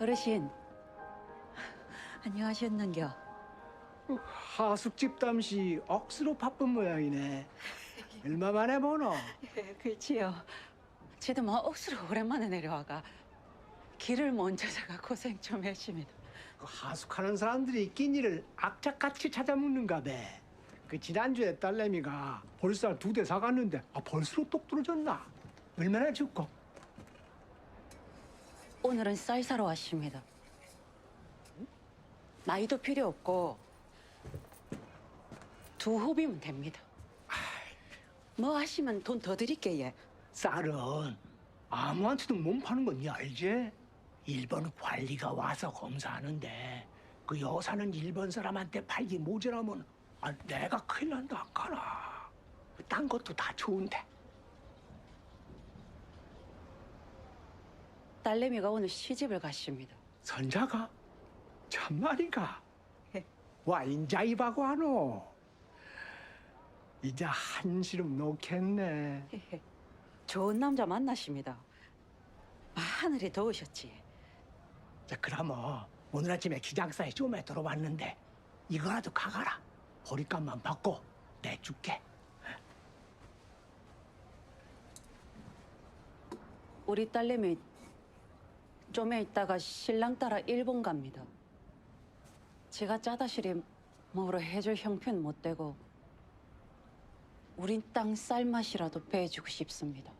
어르신 안녕하셨는겨? 하숙집 담시 억수로 바쁜 모양이네. 얼마 만에 보노? 예, 그렇지요. 저도 뭐 억수로 오랜만에 내려와가 길을 못 찾아가 고생 좀 했습니다. 그 하숙하는 사람들이 끼니를 악착같이 찾아먹는가 봐. 그 지난주에 딸내미가 볼살 두 대 사갔는데 아 벌써 똑 떨어졌나? 얼마나 죽고? 오늘은 쌀 사러 왔습니다. 나이도 필요 없고 두 호비면 됩니다. 뭐 하시면 돈 더 드릴게요. 쌀은 아무한테도 못 파는 건니 알지? 일본 관리가 와서 검사하는데 그 여사는 일본 사람한테 팔기 모자라면 아, 내가 큰일 난다 아까나. 딴 것도 다 좋은데. 딸내미가 오늘 시집을 갔습니다. 선자가 참말이가 예. 와 인자이바고 하노 이제 한시름 놓겠네 좋은 남자 만나십니다. 하늘이 더우셨지. 자 그러면 오늘 아침에 기장사에 좀에 들어왔는데 이거라도 가가라 보리값만 받고 내줄게 우리 딸내미 좀에 있다가 신랑 따라 일본 갑니다. 제가 짜다시리 뭐로 해줄 형편 못 되고 우린 땅 쌀맛이라도 빼주고 싶습니다.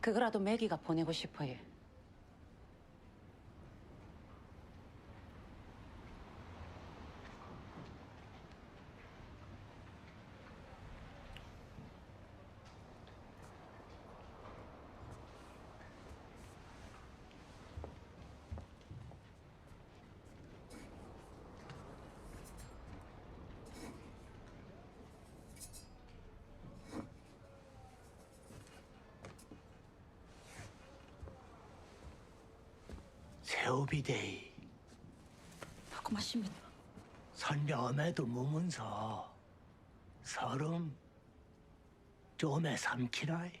그거라도 매기가 보내고 싶어요. 새우비데이. 고맙습니다. 선녀음에도 무문서. 서름 좀에 삼키라이